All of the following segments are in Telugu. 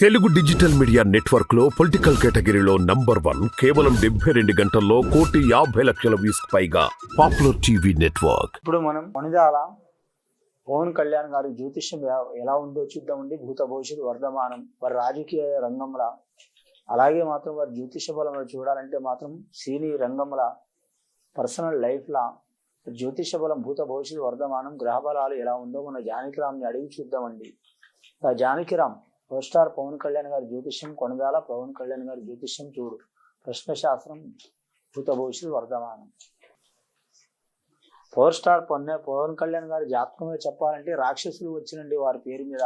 తెలుగు డిజిటల్ మీడియా నెట్వర్క్లో పొలిటికల్ కేటగిరీలో నంబర్ వన్ కేవలం డెబ్బై రెండు గంటల్లో కోటి యాభై లక్షల వ్యూస్ పైగా పాపులర్ టీవీ నెట్వర్క్. ఇప్పుడు మనం మణిదాల పవన్ కళ్యాణ్ గారి జ్యోతిష్యం ఎలా- ఉందో చూద్దామండి భూత భవిష్యత్ వర్ధమానం వారి రాజకీయ రంగంలో అలాగే మాత్రం వారి జ్యోతిష బలం చూడాలంటే మాత్రం సీనియర్ రంగంలో పర్సనల్ లైఫ్లా జ్యోతిష బలం భూత భవిష్యత్ వర్ధమానం గ్రహ బలాలు ఎలా ఉందో మన జానకిరామ్ని అడిగి చూద్దామండి జానకిరామ్ పవర్ స్టార్ పవన్ కళ్యాణ్ గారి జ్యోతిష్యం కొనదాల పవన్ కళ్యాణ్ గారి జ్యోతిష్యం చూడు. ప్రశ్నశాస్త్రం భూత భవిష్యత్ వర్ధమానం. పవర్ స్టార్ పొన్న పవన్ కళ్యాణ్ గారి జాతకంలో చెప్పాలంటే రాక్షసులు వచ్చినండి వారి పేరు మీద.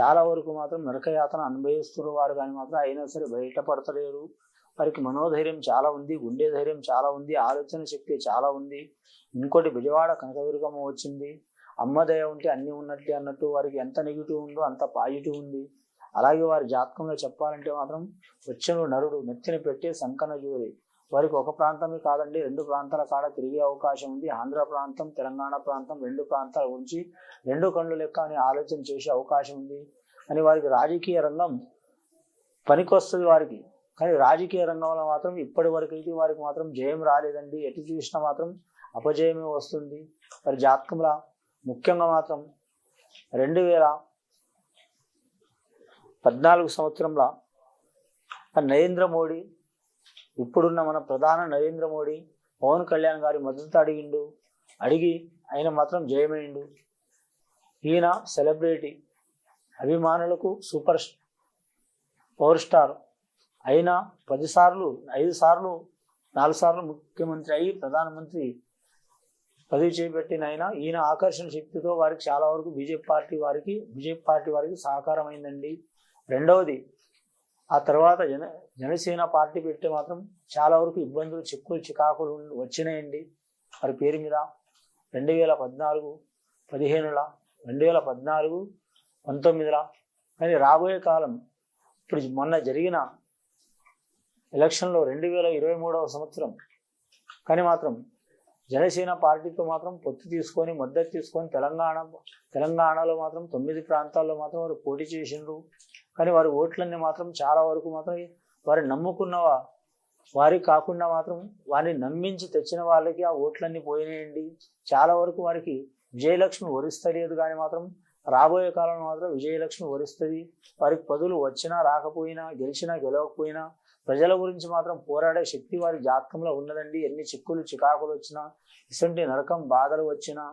చాలా వరకు మాత్రం నరకయాతన అనుభవిస్తున్న వారు కానీ మాత్రం అయినా సరే బయటపడతలేరు. వారికి మనోధైర్యం చాలా ఉంది గుండె ధైర్యం చాలా ఉంది ఆలోచన శక్తి చాలా ఉంది. ఇంకోటి విజయవాడ కనకదుర్గమ్మ వచ్చింది. అమ్మ దయ ఉంటే అన్నీ ఉన్నట్టే అన్నట్టు వారికి ఎంత నెగిటివ్ ఉందో అంత పాజిటివ్ ఉంది. అలాగే వారి జాతకంలో చెప్పాలంటే మాత్రం వచ్చను నరుడు నెత్తిన పెట్టే సంకన జోరి. వారికి ఒక ప్రాంతమే కాదండి రెండు ప్రాంతాల కాడ తిరిగే అవకాశం ఉంది. ఆంధ్ర ప్రాంతం తెలంగాణ ప్రాంతం రెండు ప్రాంతాల గురించి రెండు కళ్ళు లెక్క అని ఆలోచన చేసే అవకాశం ఉంది. అని వారికి రాజకీయ రంగం పనికొస్తుంది వారికి. కానీ రాజకీయ రంగంలో మాత్రం ఇప్పటి వరకు అయితే వారికి మాత్రం జయం రాలేదండి. ఎటు చూసినా మాత్రం అపజయమే వస్తుంది. వారి జాతకంలో ముఖ్యంగా మాత్రం రెండు వేల పద్నాలుగు సంవత్సరంలో నరేంద్ర మోడీ ఇప్పుడున్న మన ప్రధాన నరేంద్ర మోడీ పవన్ కళ్యాణ్ గారి మద్దతు అడిగిండు. అడిగి ఆయన మాత్రం జయమైండు. ఈయన సెలబ్రిటీ అభిమానులకు సూపర్ పవర్ స్టార్ అయినా పదిసార్లు ఐదు సార్లు నాలుగు సార్లు ముఖ్యమంత్రి అయ్యి ప్రధానమంత్రి పదవి చేపట్టిన ఆయన ఈయన ఆకర్షణ శక్తితో వారికి చాలా వరకు బీజేపీ పార్టీ వారికి బీజేపీ పార్టీ వారికి సహకారం అయిందండి రెండవది ఆ తర్వాత జన జనసేన పార్టీ పెడితే మాత్రం చాలా వరకు ఇబ్బందులు చిక్కులు చికాకులు వచ్చినాయండి. వారి పేరు మీద రెండు వేల పద్నాలుగు పదిహేనుల రెండు వేల పద్నాలుగు పంతొమ్మిదిలా. కానీ రాబోయే కాలం ఇప్పుడు మొన్న జరిగిన ఎలక్షన్లో రెండు వేల ఇరవై మూడవ సంవత్సరం కానీ మాత్రం జనసేన పార్టీతో మాత్రం పొత్తు తీసుకొని మద్దతు తీసుకొని తెలంగాణ తెలంగాణలో మాత్రం తొమ్మిది ప్రాంతాల్లో మాత్రం వారు పోటీ చేసిండ్రు. కానీ వారి ఓట్లన్నీ మాత్రం చాలా వరకు మాత్రం వారు నమ్ముకున్న వారి కాకుండా మాత్రం వారిని నమ్మించి తెచ్చిన వాళ్ళకి ఆ ఓట్లన్నీ పోయినాయండి. చాలా వరకు వారికి విజయలక్ష్మి వరిస్తలేదు కానీ మాత్రం రాబోయే కాలంలో మాత్రం విజయలక్ష్మి వరిస్తుంది. వారికి పదులు వచ్చినా రాకపోయినా గెలిచినా గెలవకపోయినా ప్రజల గురించి మాత్రం పోరాడే శక్తి వారి జాతకంలో ఉన్నదండి. ఎన్ని చిక్కులు చికాకులు వచ్చినా ఇసంటి నరకం బాధలు వచ్చినా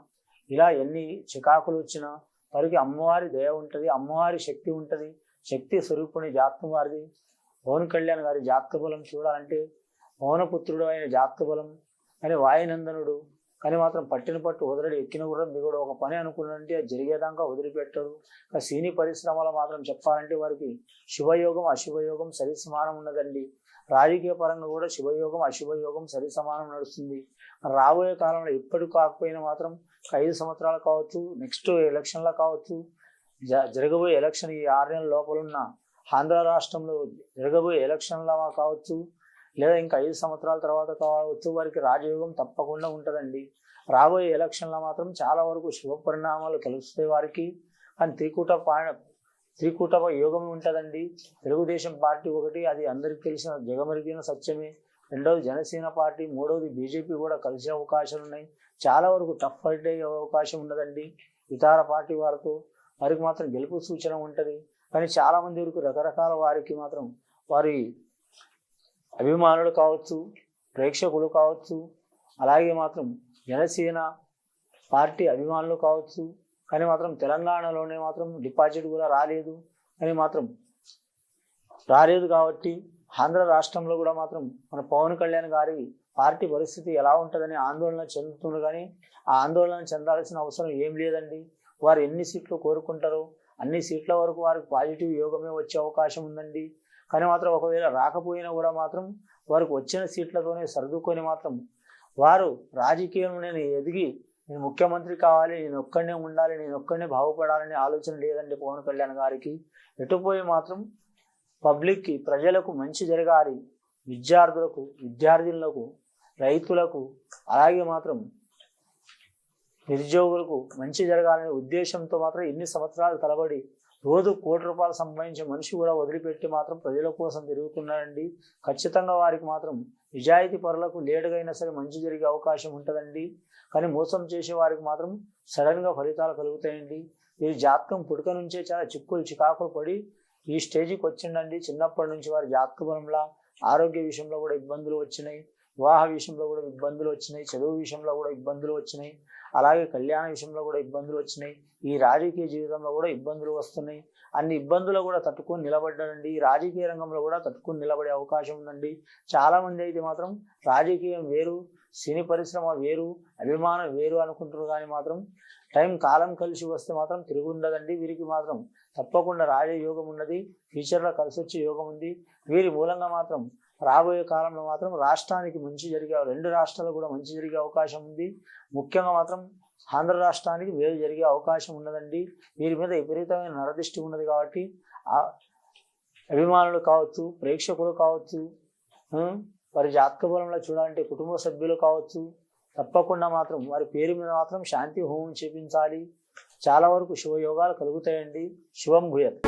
ఇలా ఎన్ని చికాకులు వచ్చినా వారికి అమ్మవారి దయ ఉంటుంది అమ్మవారి శక్తి ఉంటుంది. శక్తి స్వరూపుని జాతకం వారిది. పవన్ కళ్యాణ్ గారి జాతక బలం చూడాలంటే పవనపుత్రుడు అయిన జాతక బలం అని వాయునందనుడు కానీ మాత్రం పట్టిన పట్టు వదలడు. ఎక్కిన గుర్రం దిగుడు ఒక పని అనుకున్నాడంటే అది జరిగేదాకా వదిలిపెట్టాడు. ఇంకా సినీ పరిశ్రమలో మాత్రం చెప్పాలంటే వారికి శుభయోగం అశుభయోగం సరి సమానం ఉన్నదండి. రాజకీయ పరంగా కూడా శుభయోగం అశుభయోగం సరి సమానం నడుస్తుంది. రాబోయే కాలంలో ఎప్పటికి కాకపోయినా మాత్రం ఐదు సంవత్సరాలు కావచ్చు నెక్స్ట్ ఎలక్షన్లో కావచ్చు జ జరగబోయే ఎలక్షన్ ఈ ఆరు నెలల లోపల ఉన్న ఆంధ్ర రాష్ట్రంలో జరగబోయే ఎలక్షన్లో కావచ్చు లేదా ఇంకా ఐదు సంవత్సరాల తర్వాత కావచ్చు వారికి రాజయోగం తప్పకుండా ఉంటుందండి. రాబోయే ఎలక్షన్లో మాత్రం చాలా వరకు శుభ పరిణామాలు కలుస్తాయి వారికి కానీ త్రికూట పా త్రికూట యోగం ఉంటుందండి. తెలుగుదేశం పార్టీ ఒకటి అది అందరికీ తెలిసిన జగమెరిగిన సత్యమే. రెండవది జనసేన పార్టీ మూడవది బీజేపీ కూడా కలిసే అవకాశాలు ఉన్నాయి. చాలా వరకు టఫ్ ఫైట్ అయ్యే అవకాశం ఉన్నదండి ఇతర పార్టీ వారితో వారికి మాత్రం గెలుపు సూచన ఉంటుంది. కానీ చాలామంది వరకు రకరకాల వారికి మాత్రం వారి అభిమానులు కావచ్చు ప్రేక్షకులు కావచ్చు అలాగే మాత్రం జనసేన పార్టీ అభిమానులు కావచ్చు కానీ మాత్రం తెలంగాణలోనే మాత్రం డిపాజిట్ కూడా రాలేదు కానీ మాత్రం రాలేదు కాబట్టి ఆంధ్ర రాష్ట్రంలో కూడా మాత్రం మన పవన్ కళ్యాణ్ గారి పార్టీ పరిస్థితి ఎలా ఉంటుందని ఆందోళన చెందుతున్నారు కానీ ఆ ఆందోళన చెందాల్సిన అవసరం ఏం లేదండి. వారు ఎన్ని సీట్లు కోరుకుంటారో అన్ని సీట్ల వరకు వారికి పాజిటివ్ యోగమే వచ్చే అవకాశం ఉందండి. కానీ మాత్రం ఒకవేళ రాకపోయినా కూడా మాత్రం వారికి వచ్చిన సీట్లతోనే సర్దుకొని మాత్రం వారు రాజకీయంలో నేను ఎదిగి నేను ముఖ్యమంత్రి కావాలి నేను ఒక్కడనే ఉండాలి నేను ఒక్కడనే బాగుపడాలనే ఆలోచన లేదండి పవన్ కళ్యాణ్ గారికి. ఎటుపోయి మాత్రం పబ్లిక్కి ప్రజలకు మంచి జరగాలి. విద్యార్థులకు విద్యార్థినులకు రైతులకు అలాగే మాత్రం నిరుద్యోగులకు మంచి జరగాలనే ఉద్దేశంతో మాత్రం ఎన్ని సంవత్సరాలు తలబడి రోజు కోటి రూపాయలు సంపాదించే మనిషి కూడా వదిలిపెట్టి మాత్రం ప్రజల కోసం తిరుగుతున్నాడండి. ఖచ్చితంగా వారికి మాత్రం నిజాయితీ పరులకు లేటుగా సరే మంచి జరిగే అవకాశం ఉంటుందండి. కానీ మోసం చేసే వారికి మాత్రం సడన్గా ఫలితాలు కలుగుతాయండి. ఈ జాతకం పుడక నుంచే చాలా చిక్కులు చికాకులు పడి ఈ స్టేజ్కి వచ్చిండండి. చిన్నప్పటి నుంచి వారి జాతక బలంలా ఆరోగ్య విషయంలో కూడా ఇబ్బందులు వచ్చినాయి. వివాహ విషయంలో కూడా ఇబ్బందులు వచ్చినాయి. చదువు విషయంలో కూడా ఇబ్బందులు వచ్చినాయి. అలాగే కళ్యాణ విషయంలో కూడా ఇబ్బందులు వచ్చినాయి. ఈ రాజకీయ జీవితంలో కూడా ఇబ్బందులు వస్తున్నాయి. అన్ని ఇబ్బందులు కూడా తట్టుకొని నిలబడ్డారండి. ఈ రాజకీయ రంగంలో కూడా తట్టుకొని నిలబడే అవకాశం ఉందండి. చాలామంది అయితే మాత్రం రాజకీయం వేరు సినీ పరిశ్రమ వేరు అభిమానం వేరు అనుకుంటున్నారు కానీ మాత్రం టైం కాలం కలిసి వస్తే మాత్రం తిరిగి ఉండదండి. వీరికి మాత్రం తప్పకుండా రాజయోగం ఉన్నది. ఫ్యూచర్లో కలిసి వచ్చే యోగం ఉంది. వీరి మూలంగా మాత్రం రాబోయే కాలంలో మాత్రం రాష్ట్రానికి మంచి జరిగే రెండు రాష్ట్రాలు కూడా మంచి జరిగే అవకాశం ఉంది. ముఖ్యంగా మాత్రం ఆంధ్ర రాష్ట్రానికి వేరు జరిగే అవకాశం ఉన్నదండి. వీరి మీద విపరీతమైన నరదృష్టి ఉన్నది కాబట్టి అభిమానులు కావచ్చు ప్రేక్షకులు కావచ్చు వారి జాతక బలంలో చూడాలంటే కుటుంబ సభ్యులు కావచ్చు తప్పకుండా మాత్రం వారి పేరు మీద మాత్రం శాంతి హోమం చేపించాలి. చాలా వరకు శుభయోగాలు కలుగుతాయండి. శుభం భూయత్.